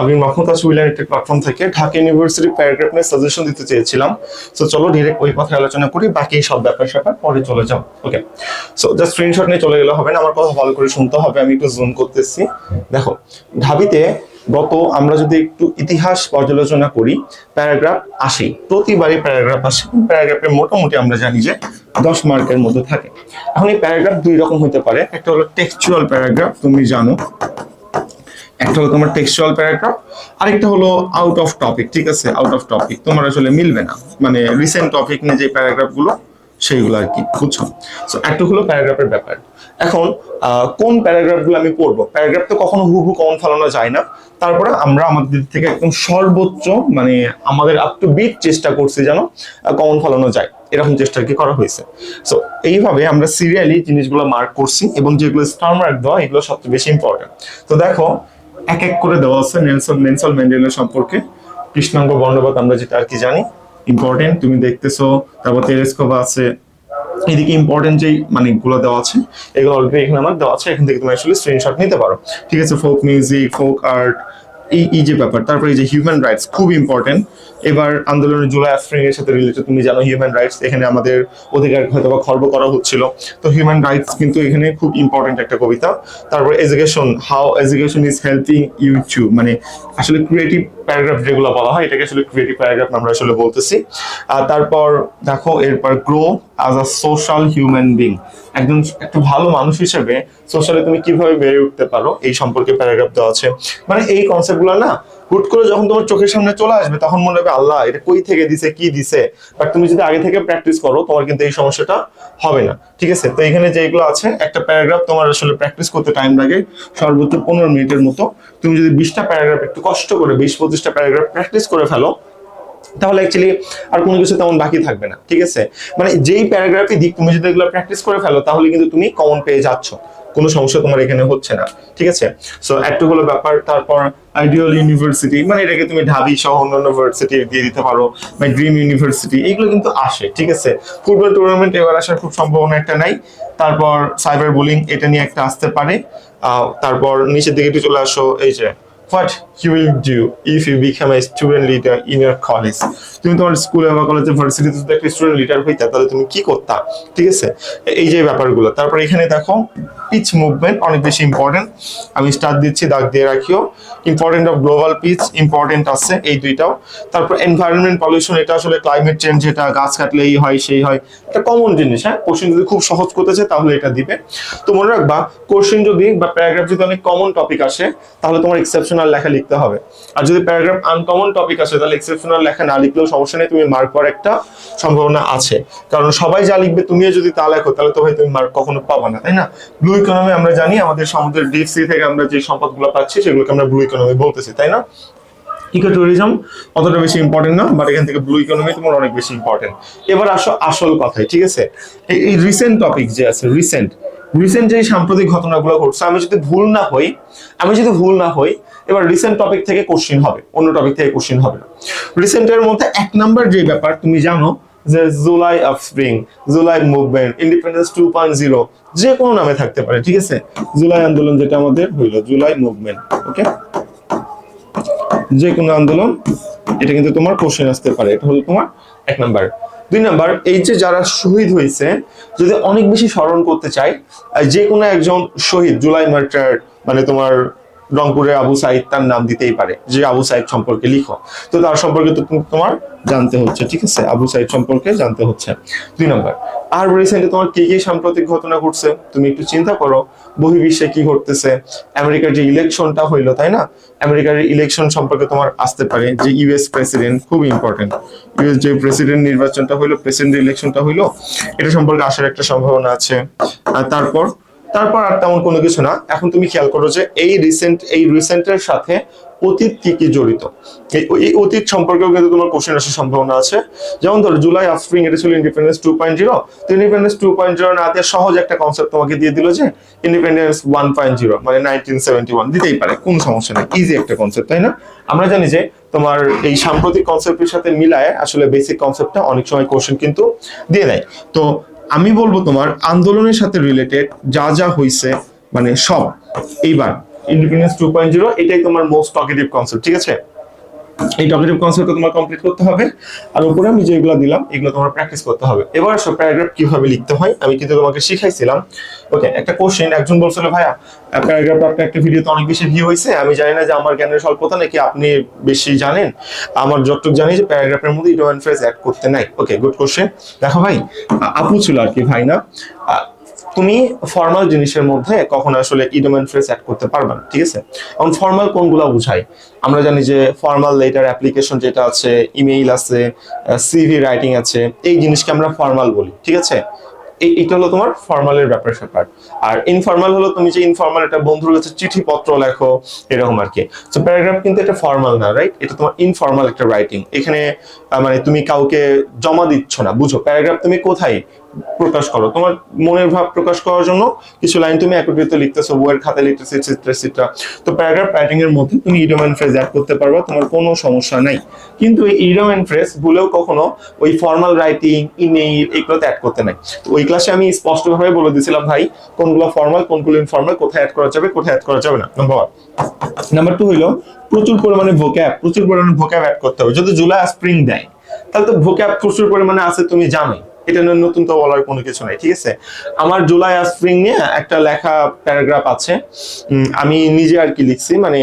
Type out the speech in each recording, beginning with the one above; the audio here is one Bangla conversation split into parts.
আমি মাহমুদ আসুইলার একটি প্ল্যাটফর্ম থেকে ঢাকা ইউনিভার্সিটি প্যারাগ্রাফ নিয়ে সাজেশন দিতে চেয়েছিলাম। সো চলো ডিরেক্ট ওই কথায় আলোচনা করি, বাকি সব ব্যাপার স্যাপার পরে চলে যাও ওকে সো জাস্ট স্ক্রিনশট নিয়ে চলে গেলে হবে না, আমার কথা ভালো করে শুনতে হবে, আমি একটু জুম করতেছি। দেখো, ঢাবিতে গত আমরা যদি একটু ইতিহাস পর্যালোচনা করি প্যারাগ্রাফ আসে, প্রতিবারই প্যারাগ্রাফ আসে প্যারাগ্রাফের মোটামুটি আমরা জানি যে দশ মার্কের মধ্যে থাকে। এখন এই প্যারাগ্রাফ দুই রকম হতে পারে, একটা হলো টেক্সচুয়াল প্যারাগ্রাফ তুমি জানো। হলো তোমার টেক্সচুয়াল প্যারাগ্রাফ আরেকটা হলো আউট অফ টপিক ঠিক আছে? আউট অফ টপিক তোমার আসলে মিলবে না। মানে রিসেন্ট টপিক নিয়ে যে প্যারাগ্রাফগুলো, সেইগুলো আর কি, বুঝছ? সো একটা হলো প্যারাগ্রাফের ব্যাপার। এখন কোন প্যারাগ্রাফগুলো আমি পড়ব? প্যারাগ্রাফ তো কখনো হুবহু কমন ফেলানো যায় না। তারপরে আমরা আমাদের থেকে একদম সর্বোচ্চ মানে আমাদের আপ টু বিট চেষ্টা করছি যেন কমন ফলানো যায়। এরকম চেষ্টা আর কি করা হয়েছে। সো এইভাবে আমরা সিরিয়ালি জিনিসগুলো মার্ক করছি এবং যেগুলো স্টার মার্ক দেওয়া, এগুলো সবচেয়ে বেশি ইম্পর্টেন্ট তো দেখো এক এক করে দেওয়া আছে নেলসন নেলসন ম্যান্ডেলা সম্পর্কে। কৃষ্ণাঙ্গ বর্ণবাদ আমরা যেটা আর কি জানি। ইম্পর্টেন্ট তুমি দেখতেছো তারপর তেরেস্কোভা আছে। এদিকে ইম্পর্টেন্ট যেই মানে গুলো দেওয়া আছে এগুলো অলরেডি এখানে আমার দেওয়া আছে এখান থেকে তুমি আসলে স্ক্রিনশট নিতে পারো। ঠিক আছে ফোক মিউজিক ফোক আর্ট এই এই যে ব্যাপার, তারপরে এই যে হিউম্যান রাইটস খুব ইম্পর্টেন্ট এবার আন্দোলনের জুলাই আফরিন এর সাথে রিলেটেড তুমি জানো হিউম্যান রাইটস এখানে আমাদের অধিকার হয়তো বা খর্ব করা হচ্ছিল। তো হিউম্যান রাইটস কিন্তু এখানে খুব ইম্পর্টেন্ট একটা কবিতা। তারপর education how education is helping you to মানে আসলে ক্রিয়েটিভ প্যারাগ্রাফ যেগুলো বলা হয়, এটাকে আসলে ক্রিয়েটিভ প্যারাগ্রাফ আমরা আসলে বলতেছি। তারপর দেখো, এরপর grow as a social human being একজন একটা ভালো মানুষ হিসেবে সোশ্যালি তুমি কীভাবে বেড়ে উঠতে পারো? এই সম্পর্কে প্যারাগ্রাফ দেওয়া আছে। মানে এই কনসেপ্টগুলো না, হুট করে যখন তোমার চোখের সামনে চলে আসবে, তখন মনে হবে, আল্লাহ, এটা কই থেকে দিছে, কি দিছে? বাট তুমি যদি আগে থেকে প্র্যাকটিস করো, তোমার কিন্তু এই সমস্যাটা হবে না। ঠিক আছে? তো এখানে যেগুলো আছে, একটা প্যারাগ্রাফ তোমার আসলে প্র্যাকটিস করতে টাইম লাগে, সর্বোচ্চ পনেরো মিনিটের মতো। তুমি যদি বিশটা প্যারাগ্রাফ একটু কষ্ট করে, বিশ পঁচিশটা প্যারাগ্রাফ প্র্যাকটিস করে ফেলো তাহলে অ্যাকচুয়ালি আর কোনো কিছু তেমন বাকি থাকবে না, ঠিক আছে? মানে যেই প্যারাগ্রাফই দিক, তুমি যদি এগুলো প্র্যাকটিস করে ফেলো, তাহলে কিন্তু তুমি কমন পেয়ে যাচ্ছ। কোনো সমস্যা তোমার এখানে হচ্ছে না, ঠিক আছে? সো একটু হলো ব্যাপার, তারপর আইডিয়াল ইউনিভার্সিটি মানে এটাকে তুমি ঢাবি সহ অন্যান্য ইউনিভার্সিটি দিয়ে দিতে পারো, বা ড্রিম ইউনিভার্সিটি এগুলো কিন্তু আসে, ঠিক আছে? ফুটবল টুর্নামেন্ট এবার আসার খুব সম্ভাবনা একটা নাই। তারপর সাইবার বুলিং এটা নিয়ে একটা আসতে পারে। তারপর নিচের দিকে একটু চলে আসো, এই যে what you will do if you become a student leader in your college? তুমি তোমার স্কুলে বা কলেজে ভার্সিটিতে যদি একটা স্টুডেন্ট লিডার হইতা, তাহলে তুমি কি করতা? ঠিক আছে? এই যে ব্যাপারগুলো। তারপর এখানে দেখো পিচ মুভমেন্ট অনেক বেশি ইম্পর্টেন্ট আমি স্টার দিচ্ছি, দাগ দিয়ে রাখিও। Important of global pitch important আছে এই দুইটাও। তারপর এনভায়রনমেন্ট পলিউশন এটা আসলে ক্লাইমেট চেঞ্জ যেটা গাছ কাটলে এই হয়, সেই হয়। এটা কমন জিনিস হ্যাঁ? কোশ্চেন যদি খুব সহজ করতে চায়, তাহলে এটা দিবে। তো মনে রাখবা কোশ্চেন যদি বা প্যারাগ্রাফ যদি অনেক কমন টপিক আসে, তাহলে তোমার এক্সেপশনাল লেখা লিখতে হবে। আর যদি প্যারাগ্রাফ আনকমন টপিক আসে, তাহলে এক্সেপশনাল লেখা না লিখলেও সমস্যা নেই, তুমি মার্ক করার একটা সম্ভাবনা আছে। কারণ সবাই যা লিখবে তুমিও যদি তা লেখো, তাহলে তো ভাই তুমি মার্ক কখনো পাবা না, তাই না? ব্লু ইকোনমি আমরা জানি, আমাদের সমুদ্রের ডিপ সি থেকে আমরা যে সম্পদগুলো পাচ্ছি, সেগুলোকে আমরা ব্লু ইকোনমি বলতেছি, তাই না? ইকো ট্যুরিজম অতটা বেশি ইম্পর্টেন্ট না বাট এখান থেকে ব্লু ইকোনমি তোমার অনেক বেশি ইম্পর্টেন্ট এবার আসো আসল কথায়, ঠিক আছে? এই- এই রিসেন্ট টপিক যে আছে রিসেন্ট রিসেন্ট যে সাম্প্রতিক ঘটনাগুলো ঘটছে, আমি যদি ভুল না হই, আমি যদি ভুল না হই, এবার রিসেন্ট টপিক থেকে কোশ্চিন হবে, অন্য টপিক থেকে কোশ্চিন হবে না। রিসেন্টের মধ্যে এক নাম্বার যে ব্যাপার, তুমি জানো যে July of spring July movement independence two point zero যে কোনো নামে থাকতে পারে, ঠিক আছে? জুলাই আন্দোলন যেটা আমাদের হইল জুলাই মুভমেন্ট ওকে যে কোনো আন্দোলন এটা কিন্তু তোমার কোশ্চেন আসতে পারে। এটা হলো তোমার এক নাম্বার দুই নাম্বার এই যে যারা শহীদ হয়েছে, যদি অনেক বেশি স্মরণ করতে চাই যে কোনো একজন শহীদ, জুলাই মার্টার মানে তোমার রংপুরের আবু সাইদ তার নাম দিতেই পারে যে আবু সাইদ সম্পর্কে লিখো। তো তার সম্পর্কে তো তোমার জানতে হচ্ছে, ঠিক আছে? আবু সাইদ সম্পর্কে জানতে হচ্ছে। দুই নম্বর, আর রিসেন্টলি তোমার কি কি সাম্প্রতিক ঘটনা ঘটছে? তুমি একটু চিন্তা করো, বহির্বিশ্বে কি ঘটতেছে? আমেরিকার যে ইলেকশনটা হইল, তাই না? আমেরিকার ইলেকশন সম্পর্কে তোমার আসতে পারে যে ইউএস প্রেসিডেন্ট খুব ইম্পর্টেন্ট ইউএস যে প্রেসিডেন্ট নির্বাচনটা হইল প্রেসিডেন্ট ইলেকশনটা হইল, এটা সম্পর্কে আসার একটা সম্ভাবনা আছে। আর তারপর তারপর আর তেমন কোনো কিছু না। এখন তুমি খেয়াল করো যে এই রিসেন্ট এই রিসেন্টের সাথে অতীত কি কি জড়িত? এই অতীত সম্পর্কেও কিন্তু তোমার কোশ্চেন আসার সম্ভাবনা আছে। যেমন ধরো জুলাই অফস্প্রিং এটা ছিল ইন্ডিপেন্ডেন্স টু পয়েন্ট জিরো তো ইন্ডিপেন্ডেন্স টু পয়েন্ট জিরো না দিয়ে সহজ একটা কনসেপ্ট তোমাকে দিয়ে দিল যে ইন্ডিপেন্ডেন্স ওয়ান পয়েন্ট জিরো মানে নাইনটিন সেভেন্টি ওয়ান দিতেই পারে, কোন সমস্যা নেই ইজি একটা কনসেপ্ট তাই না? আমরা জানি যে তোমার এই সাম্প্রতিক কনসেপ্টের সাথে মিলায় আসলে বেসিক কনসেপ্টটা অনেক সময় কোশ্চেন কিন্তু দিয়ে দেয়। তো আমি বলব তোমার, আন্দোলনের সাথে রিলেটেড যা যা হইছে মানে সব, এইবার ইন্ডিপেন্ডেন্স টু পয়েন্ট জিরো এটাই তোমার মোস্ট পজিটিভ কনসেপ্ট ঠিক আছে? এই টকেটিভ কনসেপ্টটা তোমার কমপ্লিট করতে হবে। আর উপরে আমি যেগুলো দিলাম, এগুলো তোমার প্র্যাকটিস করতে হবে। এবার আসো প্যারাগ্রাফ কীভাবে লিখতে হয়, আমি কিন্তু তোমাকে শিখাইছিলাম। ওকে একটা কোশ্চেন একজন বলছিল, ভাইয়া প্যারাগ্রাফ আপনার একটা ভিডিওতে অনেক বেশি ভিউ হয়েছে। আমি জানি না যে আমার জ্ঞানের স্বল্পতা নাকি আপনি বেশি জানেন। আমার যতটুকু জানি যে প্যারাগ্রাফের মধ্যে ইডো ফ্রেজ অ্যাড করতে নাই। ওকে গুড কোশ্চেন দেখো ভাই আপু ছিল আর কি, ভাই না? তুমি ফর্মাল জিনিসের মধ্যে কখনো আসলে ইডোমেন ফ্রেজ অ্যাড করতে পারবে না, ঠিক আছে? এখন ফর্মাল কোনগুলো বুঝাই? আমরা জানি যে ফর্মাল লেটার অ্যাপ্লিকেশন যেটা আছে ইমেইল আছে সিভি রাইটিং আছে, এই জিনিসকে আমরা ফর্মাল বলি, ঠিক আছে? এই, এটা হলো তোমার ফর্মালের ব্যাপার আর ইনফর্মাল হলো তুমি যে ইনফর্মাল একটা বন্ধুর কাছে চিঠিপত্র লেখো, এরকম আর কি। তো প্যারাগ্রাফ কিন্তু এটা ফর্মাল না রাইট এটা তোমার ইনফর্মাল একটা রাইটিং এখানে মানে তুমি কাউকে জমা দিচ্ছ না, বুঝো? প্যারাগ্রাফ তুমি কোথায় প্রকাশ করো। তোমার মনের ভাব প্রকাশ করার জন্য কিছু লাইন তুমি একত্রিত লিখতেছো, বইয়ের খাতায় লিখতেছো এটসেট্রা এটসেট্রা তো প্যারাগ্রাফ রাইটিং এর মধ্যে তুমি ইডম এন্ড ফ্রেজ অ্যাড করতে পারবা, তোমার কোনো সমস্যা নাই। কিন্তু এই ইডম এন্ড ফ্রেজ ভুলেও কখনো ওই ফর্মাল রাইটিং ইমেইল এগুলোতে অ্যাড করতে নাই। তো ওই ক্লাসে আমি স্পষ্টভাবে বলে দিয়েছিলাম, ভাই, কোনগুলো ফর্মাল কোনগুলো ইনফর্মাল কোথায় অ্যাড করা যাবে, কোথায় অ্যাড করা যাবে না? নাম্বার নাম্বার টু হইল, প্রচুর পরিমাণে ভোক্যাব প্রচুর পরিমাণে ভোক্যাব অ্যাড করতে হবে। যদি জুলাই স্প্রিং দেয়, তাহলে তো ভোক্যাব প্রচুর পরিমাণে আছে, তুমি জানোই। এটা নতুন তো বলার কোনো কিছু নাই ঠিক আছে? আমার জুলাই স্প্রিং নিয়ে একটা লেখা প্যারাগ্রাফ আছে। আমি নিজে আর কি লিখছি মানে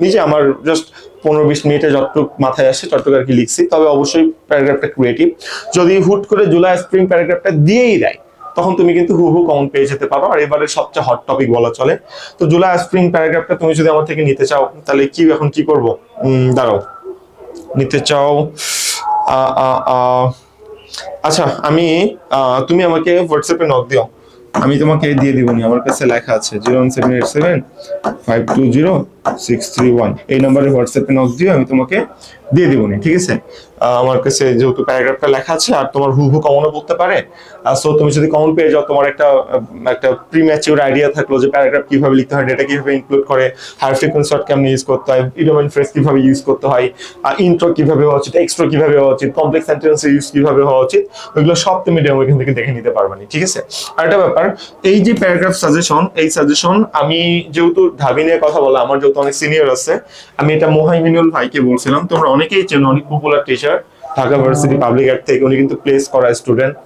নিজে আমার জাস্ট পনেরো বিশ মিনিটে যতটুক মাথায় আসে ততটুকু আর কি লিখছি তবে অবশ্যই প্যারাগ্রাফটা ক্রিয়েটিভ যদি হুট করে জুলাই স্প্রিং প্যারাগ্রাফটা দিয়েই দেয় তখন তুমি কিন্তু হুবহু কমন পেয়ে যেতে পারো আর এবারে সবচেয়ে হট টপিক বলা চলে। তো জুলাই স্প্রিং প্যারাগ্রাফটা তুমি যদি আমার থেকে নিতে চাও তাহলে কি এখন কি করব? দাঁড়াও। নিতে চাও আ, আ, আ, আচ্ছা আমি তুমি আমাকে হোয়াটসঅ্যাপে নক দিও। আমি তোমাকে দিয়ে দিবনি আমার কাছে লেখা আছে zero one seven eight seven five two zero six three one এই নাম্বারে নক আমি তোমাকে দিয়ে দিবনি ঠিক আছে? আমার কাছে যেহেতু প্যারাগ্রাফটা লেখা আছে, আর তোমার হু হু কমনও পড়তে পারে সো তুমি যদি কমন পেয়ে যাও, তোমার একটা একটা প্রি ম্যাচিওর আইডিয়া থাকল যে প্যারাগ্রাফ কীভাবে লিখতে হয় ডেটা কীভাবে ইনক্লুড করে হাই ফ্রিকোয়েন্সি শর্ট ইউজ করতে হয় ইডোমেন ফ্রেস কীভাবে ইউজ করতে হয় ইন্ট্রো কীভাবে হওয়া উচিত এক্সট্রো কীভাবে হওয়া উচিত কমপ্লেক্স সেন্টেন্স ইউজ কীভাবে হওয়া উচিত, ওইগুলো সব তুমি ডেমো এখান থেকে দেখে নিতে পারবে না, ঠিক আছে? আর একটা ব্যাপার, এই যে প্যারাগ্রাফ সাজেশন এই সাজেশন আমি যেহেতু ঢাবি নিয়ে কথা বলা আমার যেহেতু অনেক সিনিয়র আছে, আমি এটা মোহাইমিনুল ভাইকে বলছিলাম, তোমরা অনেকেই চেনো, অনেক popular teacher Dhaka varsity public থেকে উনি কিন্তু প্লেস করা স্টুডেন্ট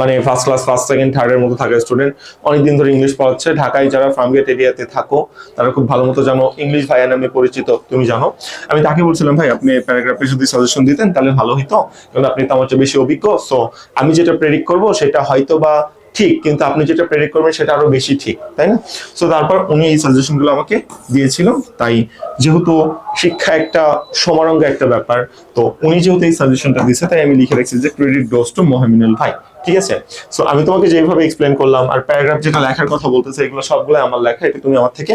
মানে ফার্স্ট ক্লাস ফার্স্ট সেকেন্ড মতো থাকা স্টুডেন্ট অনেকদিন ধরে ইংলিশ পড়াচ্ছে, ঢাকায় যারা ফার্মগেট এরিয়াতে থাকো, তারা খুব ভালো মতো জানো ইংলিশ ভাইয়া নামে পরিচিত, তুমি জানো। আমি তাকে বলছিলাম, ভাই, আপনি প্যারাগ্রাফে যদি সাজেশন দিতেন, তাহলে ভালো হতো কারণ আপনি তো আমার চেয়ে বেশি অভিজ্ঞ সো আমি যেটা প্রেডিক্ট করব, সেটা হয়তো বা ঠিক, কিন্তু আপনি যেটা প্রেডিক্ট করবেন সেটা আরও বেশি ঠিক, তাই না? সো তারপর উনি এই সাজেশনগুলো আমাকে দিয়েছিল, তাই যেহেতু শিক্ষা একটা সমারঙ্গ একটা ব্যাপার, তো উনি যেহেতু এই সাজেশনটা দিয়েছে, তাই আমি লিখে রাখছি যে ক্রেডিট ডোজ টু মহামিনুল ভাই, ঠিক আছে? সো আমি তোমাকে যেভাবে এক্সপ্লেন করলাম, আর প্যারাগ্রাফ যেটা লেখার কথা বলতেছে, এগুলো সবগুলো আমার লেখা, এটা তুমি আমার থেকে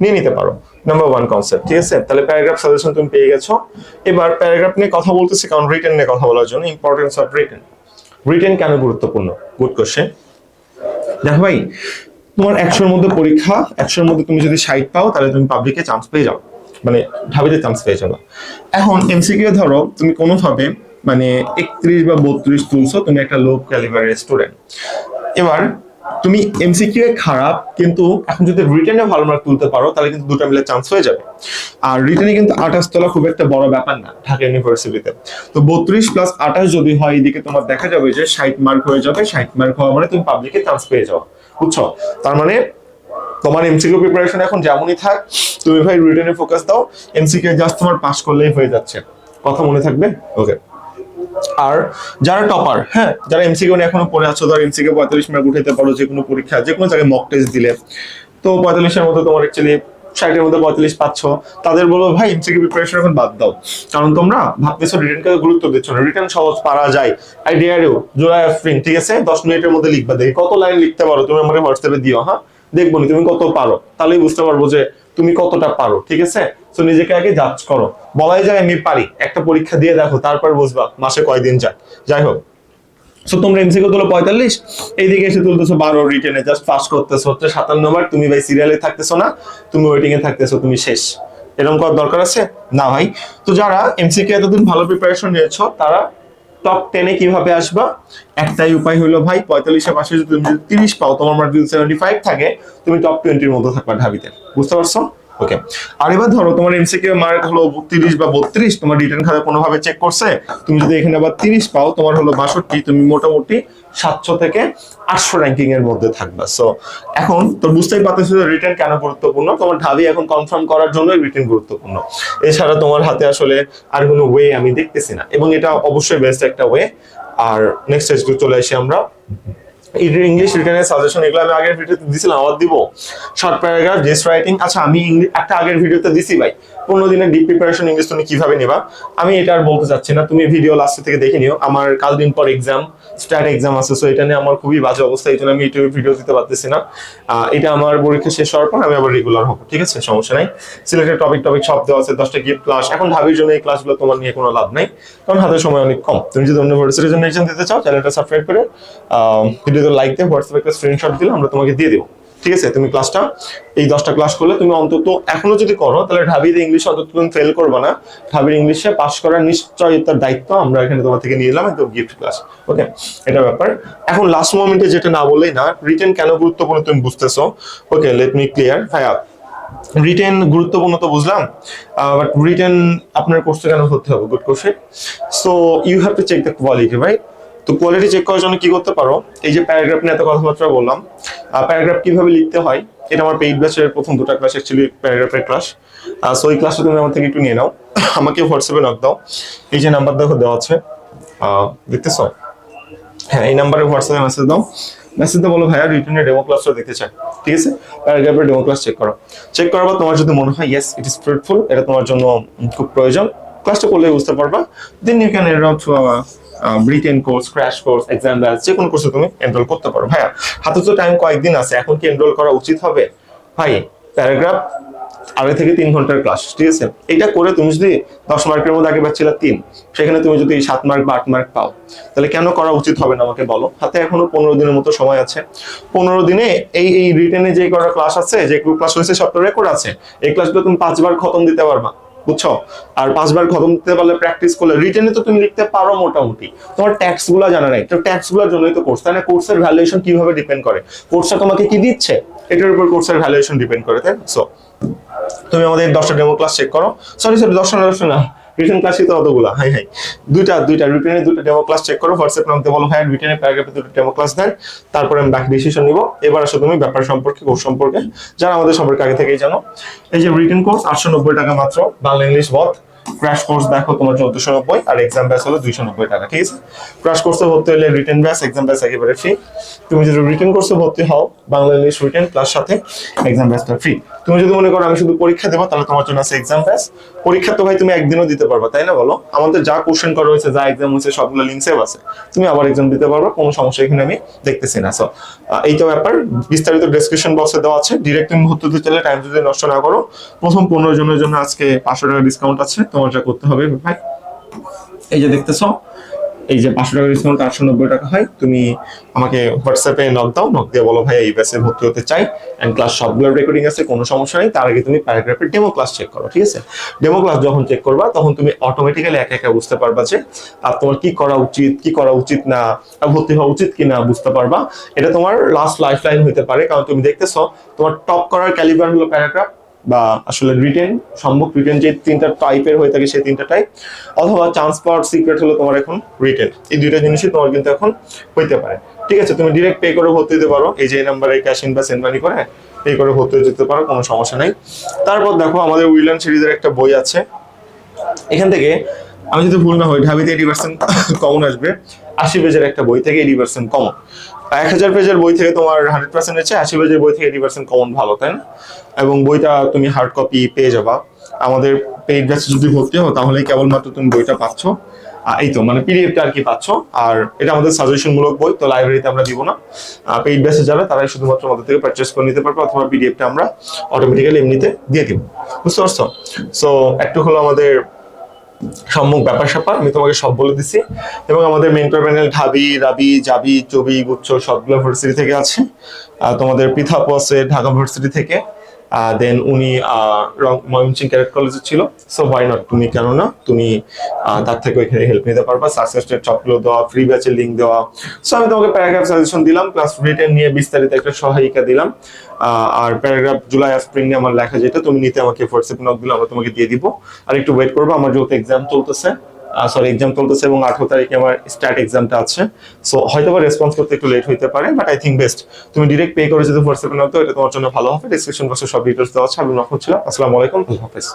নিয়ে নিতে পারো। নাম্বার ওয়ান কনসেপ্ট ঠিক আছে? তাহলে প্যারাগ্রাফ সাজেশন তুমি পেয়ে গেছো। এবার প্যারাগ্রাফ নিয়ে কথা বলতেছি, কারণ রিটেন নিয়ে কথা বলার জন্য ইম্পর্টেন্স অফ রিটেন রিটেন কেন গুরুত্বপূর্ণ? গুড কোশ্চেন দেখো ভাই, তোমার একশোর মধ্যে পরীক্ষা, একশোর মধ্যে তুমি যদি ষাট পাও, তাহলে তুমি পাবলিকে চান্স পেয়ে যাও। মানে ঢাবিতে চান্স পেয়ে যাবে। এখন এমসিকিউ ধরো, তুমি কোনোভাবে মানে একত্রিশ বা বত্রিশ তুলছো, তুমি একটা লো ক্যালিবারের স্টুডেন্ট এবার তুমি এমসিকিউ এ খারাপ, কিন্তু এখন যদি রিটেনে ভালো মার্ক তুলতে পারো, তাহলে কিন্তু দুটো মিলে চান্স হয়ে যাবে। আর রিটেনে কিন্তু আঠাশ তোলা খুব একটা বড় ব্যাপার না, ঢাকা ইউনিভার্সিটিতে তো। বত্রিশ প্লাস আঠাশ যদি হয়, এদিকে তোমার দেখা যাবে যে ষাট মার্ক হয়ে যাবে। ষাট মার্ক হওয়া মানে তুমি পাবলিকে চান্স পেয়ে যাও, বুঝছ? তার মানে তোমার এমসিকিউ প্রিপারেশন এখন যেমনই থাক, তুমি ভাই রিটেনে ফোকাস দাও এমসিকিউ জাস্ট তোমার পাস করলেই হয়ে যাচ্ছে। কথা মনে থাকবে? ওকে আর যারা টপার হ্যাঁ যারা এমসিকিউ নিয়ে এখনও পড়ে আছো, ধর এমসিকিউ পঁয়তাল্লিশ মার্ক উঠাইতে পারো যে কোনো পরীক্ষা যে কোনো জায়গায় মক টেস্ট দিলে। তো পঁয়তাল্লিশের মধ্যে তোমার অ্যাকচুয়ালি ষাটের মধ্যে পঁয়তাল্লিশ পাচ্ছ। তাদের বলব, ভাই এমসিকিউ প্রিপারেশন এখন বাদ দাও। কারণ তোমরা ভাবতেছো রিটার্নকে গুরুত্ব দিচ্ছ না। রিটার্ন সহজ, পারা যায়। আই ইউ জুলাই ঠিক আছে? দশ মিনিটের মধ্যে লিখবা, দেখি কত লাইন লিখতে পারো। তুমি আমাকে হোয়াটসঅ্যাপে দিও হ্যাঁ? দেখব তুমি কত পারো। তাহলেই বুঝতে পারব যে তুমি কতটা পারো, ঠিক আছে? তো নিজেকে আগে জাজ করো। বলাই যায় আমি পারি। একটা পরীক্ষা দিয়ে দেখো, তারপর বুঝবা, মাসে কয়দিন যায়। যাই হোক। সো তোমরা এমসিকিউ তুলো পঁয়তাল্লিশ, এইদিকে এসে তুলতেছো বারো রিটেনে জাস্ট পাস করতেছো হচ্ছে সাতান্ন বার তুমি ভাই সিরিয়ালে থাকতেছো না, তুমি ওয়েটিং এ থাকতেছো, তুমি শেষ। এরকম করার দরকার আছে? না ভাই। তো যারা এমসিকিউ এতদিন ভালো প্রিপারেশন নিয়েছো, তারা টপ টেনে কীভাবে আসবা? একটাই উপায় হলো, ভাই পঁয়তাল্লিশের পাশে যদি তুমি যদি তিরিশ পাও, তোমার মার্ক যদি সেভেন্টি ফাইভ থাকে, তুমি টপ টোয়েন্টির মধ্যে থাকবা ঢাবিতে। বুঝতে পারছ? ওকে আর এবার ধরো তোমার এমসিকিউ মার্ক হলো তিরিশ বা বত্রিশ, তোমার রিটার্ন খাতা কোনোভাবে চেক করছে, তুমি যদি এখানে আবার তিরিশ পাও, তোমার হলো বাষট্টি, তুমি মোটামুটি সাতশো থেকে আটশো র্যাঙ্কিং এর মধ্যে থাকবা। সো এখন তো বুঝতেই পারতেছো রিটার্ন কেন গুরুত্বপূর্ণ, তোমার ঢাবি এখন কনফার্ম করার জন্য রিটার্ন গুরুত্বপূর্ণ। এছাড়া তোমার হাতে আসলে আর কোনো ওয়ে আমি দেখতেছি না, এবং এটা অবশ্যই বেস্ট একটা ওয়ে আর নেক্সট স্টেজ চলে আসি আমরা ইংলিশ রিটার্নের সাজেশন এগুলো আমি আগের ভিডিওতে দিছিলাম, আবার দিব। শর্ট প্যারাগ্রাফ জেস রাইটিং আচ্ছা আমি একটা আগের ভিডিওতে দিছি ভাই। পনেরো দিনের ডিপ প্রিপারেশন ইংলিশ তুমি কীভাবে নেবা? আমি এটা আর বলতে চাচ্ছি না। তুমি ভিডিও লাস্ট থেকে দেখে নিও। আমার কাল দিন পর এক্সাম স্টার্ট এক্সাম আছে সো এটা নিয়ে আমার খুবই বাজে অবস্থা এই জন্য আমি ইউটিউবে ভিডিও দিতে পারতেছি না। এটা আমার পরীক্ষা শেষ হওয়ার পর আমি আবার রেগুলার হব, ঠিক আছে? সমস্যা নাই। সিলেক্টেড টপিক টপিক সব দেওয়া আছে, দশটা গিফট ক্লাস এখন ভাবির জন্য এই ক্লাসগুলো তোমার নিয়ে কোনো লাভ নাই, কারণ হাতে সময় অনেক কম। তুমি যদি অন্য ভার্সিটির জন্য এক্সাম দিতে চাও চ্যানেলটা সাবস্ক্রাইব করে ভিডিওতে লাইক দিয়ে হোয়াটসঅ্যাপে একটা স্ক্রিনশট দিলে আমরা তোমাকে দিয়ে দেবো। ঠিক আছে? তুমি ক্লাসটা এই দশটা ক্লাস করলে তুমি অন্তত এখনও যদি করো, তাহলে ঢাবিতে ইংলিশ অন্তত তুমি ফেল করবে না। ঢাবির ইংলিশে পাশ করার নিশ্চয়তার দায়িত্ব আমরা এখানে তোমার থেকে নিয়ে এলাম একদম গিফট ক্লাস ওকে এটা ব্যাপার। এখন লাস্ট মোমেন্টে যেটা না বললেই না রিটেন কেন গুরুত্বপূর্ণ তুমি বুঝতেছো? ওকে লেট মি ক্লিয়ার ভাইয়া রিটেন গুরুত্বপূর্ণ তো বুঝলাম বাট রিটেন আপনার কোর্সে কেন করতে হবে? Good question so you have to check the quality right তো কোয়ালিটি চেক করার জন্য কি করতে পারো? এই যে প্যারাগ্রাফ নিয়ে এত কথাবার্তা বললাম প্যারাগ্রাফ কীভাবে লিখতে হয়? এটা আমার পেইড ব্যাচের প্রথম দুটো ক্লাস অ্যাকচুয়ালি প্যারাগ্রাফের ক্লাস সো এই ক্লাসটা তুমি আমার থেকে একটু নিয়ে নাও। আমাকে হোয়াটসঅ্যাপে নক দাও। এই যে নাম্বার দেখো, দেওয়া আছে। দেখতেছো? হ্যাঁ এই নাম্বারে হোয়াটসঅ্যাপে মেসেজ দাও। মেসেজ বলো, ভাইয়া রিটার্নের ডেমো ক্লাসটা দেখতে চাই। ঠিক আছে? প্যারাগ্রাফের ডেমো ক্লাস চেক করো। চেক করার পর তোমার যদি মনে হয় ইয়েস ইট ইস ফ্রুটফুল এটা তোমার জন্য খুব প্রয়োজন। ক্লাসটা করলে বুঝতে পারবা। Then you can enroll to written course crash course exam যে কোনো কোর্সে তুমি এনরোল করতে পারো। ভাইয়া হাতে তো টাইম কয়েকদিন আছে, এখন কি এনরোল করা উচিত হবে? ভাই প্যারাগ্রাফ আড়াই থেকে তিন ঘণ্টার ক্লাস ঠিক আছে? এটা করে তুমি যদি দশ মার্কের মধ্যে আগে পাচ্ছিলে তিন, সেখানে তুমি যদি সাত মার্ক বা আট মার্ক পাও, তাহলে কেন করা উচিত হবে না আমাকে বলো? হাতে এখনও পনেরো দিনের মতো সময় আছে। পনেরো দিনে এই এই রিটেনে যে কটা ক্লাস আছে, যে ক্লাস হয়েছে, সব রেকর্ড আছে। এই ক্লাসগুলো তুমি পাঁচবার খতম দিতে পারবা। বুঝছ? আর পাঁচবার খতম দিতে পারলে প্র্যাকটিস করলে রিটেনে তো তুমি লিখতে পারো মোটামুটি। তোমার ট্যাক্সগুলা জানা নাই। তো ট্যাক্সগুলার জন্যই তো কোর্স তাই না কোর্সের ভ্যালুয়েশন কীভাবে ডিপেন্ড করে? কোর্সটা তোমাকে কি দিচ্ছে? এটার উপর কোর্সের ভ্যালুয়েশন ডিপেন্ড করে, তাই সো তুমি আমাদের দশটা ডেমো ক্লাস চেক করো। সরি সরি দশটা দশটা না। রিটেন ক্লাস তো অতগুলো। হাই হাই। দুইটা দুইটা রিটেনের দুটো ডেমো ক্লাস চেক করো। হোয়াটসঅ্যাপ নামতে বলো ভাই রিটার্নে প্যারাগ্রাফে দুটো ডেমো ক্লাস দেন। তারপরে আমি বাকি ডিসিশন নিব। এবার আসো তুমি ব্যাপার সম্পর্কে কোর্স সম্পর্কে। যারা আমাদের সম্পর্কে আগে থেকেই জানো, এই যে রিটেন কোর্স আটশো নব্বই টাকা মাত্র, Bangla English both crash course দেখো তোমার চোদ্দশো নব্বই আর এক্সাম ব্যাস হলো দুইশো নব্বই টাকা, ঠিক আছে? ক্র্যাশ কোর্সে ভর্তি হলে রিটেন ব্যাস এক্সাম ব্যাস একেবারে ফ্রি তুমি যদি রিটেন কোর্সে ভর্তি হও, বাংলা, ইংলিশ রিটেন প্লাস সাথে এক্সাম ব্যাসটা ফ্রি তুমি যদি মনে করো আমি শুধু পরীক্ষা দেবো, তাহলে তোমার জন্য আছে এক্সাম ব্যাস পরীক্ষা তো ভাই তুমি একদিনও দিতে পারবা, তাই না বলো? আমাদের যা কোশ্চেন করা হয়েছে, যা এক্সাম হয়েছে, সবগুলো লিঙ্ক সেভ আছে। তুমি আবার এক্সাম দিতে পারবে, কোনো সমস্যা এখানে আমি দেখতেছি না। সো এইটা ব্যাপার। বিস্তারিত ডেসক্রিপশন বক্সে দেওয়া আছে। ডিরেক্ট তুমি ভর্তি হতে চাইলে টাইম যদি নষ্ট না করো, প্রথম পনেরো জনের জন্য আজকে পাঁচশো টাকা ডিসকাউন্ট আছে। তোমার করতে হবে। ভাই, এই যে দেখতেছো, এই যে পাঁচশো টাকা ডিসকাউন্ট আটশো নব্বই টাকা হয়, তুমি আমাকে হোয়াটসঅ্যাপে নক দাও নক দিয়ে বলো, ভাই, এই ব্যাচে ভর্তি হতে চাই অ্যান্ড ক্লাস সবগুলো রেকর্ডিং আছে, কোনো সমস্যা নেই। তার আগে তুমি প্যারাগ্রাফের ডেমো ক্লাস চেক করো, ঠিক আছে? ডেমো ক্লাস যখন চেক করবা, তখন তুমি অটোমেটিক্যালি একা একা বুঝতে পারবা যে, আর তোমার কি করা উচিত, কি করা উচিত না ভর্তি হওয়া উচিত কি না, বুঝতে পারবা? এটা তোমার লাস্ট লাইফ লাইন হতে পারে। কারণ তুমি দেখতেছো, তোমার টপ করার ক্যালিবার হলো প্যারাগ্রাফ বা আসলে রিটেন সম্ভব রিটেন যে তিনটা টাইপের হয়ে থাকে সেই তিনটা টাইপ অথবা চান্স পাওয়ার সিক্রেট হলো তোমার এখন রিটেন এই দুইটা জিনিসই তোমার কিন্তু এখন হইতে পারে। ঠিক আছে, তুমি ডিরেক্ট পে করে ভর্তি দিতে পারো। এই যে নাম্বারে ক্যাশ ইন বা সেন্ড মানি করে পে করে ভর্তি হয়ে যেতে পারো, কোনো সমস্যা নাই। তারপর দেখো, আমাদের উইলান সিরিজের একটা বই আছে। এখান থেকে আমি যদি ভুল না হই ঢাবিতে এইটি পার্সেন্ট কমন আসবে। আশি পেজের একটা বই থেকে এইটি পার্সেন্ট কমন এক হাজার পেজের বই থেকে তোমার হান্ড্রেড পার্সেন্ট আছে আশি পেজের বই থেকে এইটি পার্সেন্ট কমন ভালো, তাই না? এবং বইটা তুমি হার্ড কপি পেয়ে যাবা। আমাদের পেইড ব্যাচে যদি ভর্তি হও, তাহলে কেবলমাত্র তুমি বইটা পাচ্ছ। এই তো মানে পিডিএফটা আর কি পাচ্ছ। আর এটা আমাদের সাজেশন মূলক বই, তো লাইব্রেরিতে আমরা দিব না। পেইড ব্যাচে যাবে, তারাই শুধুমাত্র আমাদের থেকে পারচেস করে নিতে পারবে, অথবা পিডিএফটা আমরা অটোমেটিক্যালি এমনিতে দিয়ে দিব। বুঝতে পারছ? সো একটু হলো আমাদের সম্মুখ ব্যাপার স্যাপার, আমি তোমাকে সব বলে দিছি। এবং আমাদের মেন্টর প্যানেল ঢাবি, রাবি, জাবি, চবি, গুচ্ছ, সবগুলো ভার্সিটি থেকে আছে। আর তোমাদের পৃথাপু আছে ঢাকা ভার্সিটি থেকে দেন উনি ময়মনসিং ক্যারেট কলেজে ছিল। সো ওয়াই নট তুমি কেন না তুমি তার থেকে ওইখানে হেল্প নিতে পারবা সাকসেস সবগুলো দেওয়া ফ্রি ব্যাচের লিঙ্ক দেওয়া। সো আমি তোমাকে প্যারাগ্রাফ সাজেশন দিলাম প্লাস রিটেন নিয়ে বিস্তারিত একটা সহায়িকা দিলাম। আর প্যারাগ্রাফ জুলাই আর স্প্রিং নিয়ে আমার লেখা যেটা, তুমি নিতে আমাকে হোয়াটসঅ্যাপ নক দিলে আমরা তোমাকে দিয়ে দিব। আর একটু ওয়েট করব, আমার যেহেতু এক্সাম চলতেছে। সরি এক্সাম চলতেছে এবং আঠারো তারিখে আমার স্টার্ট এক্সামটা আছে। সো হয়তো বা রেসপন্স করতে একটু লেট হইতে পারে বাট আই থিঙ্ক বেস্ট তুমি ডিরেক্ট পে করে যদি হোয়াটসঅ্যাপে নাও তো, এটা তোমার জন্য ভালো হবে। ডিসক্রিপশন বক্সে সব ডিটেলস দেওয়া আছে। আমি নক হচ্ছিলাম আসসালামু আলাইকুম। আল্লাহ হাফেজ।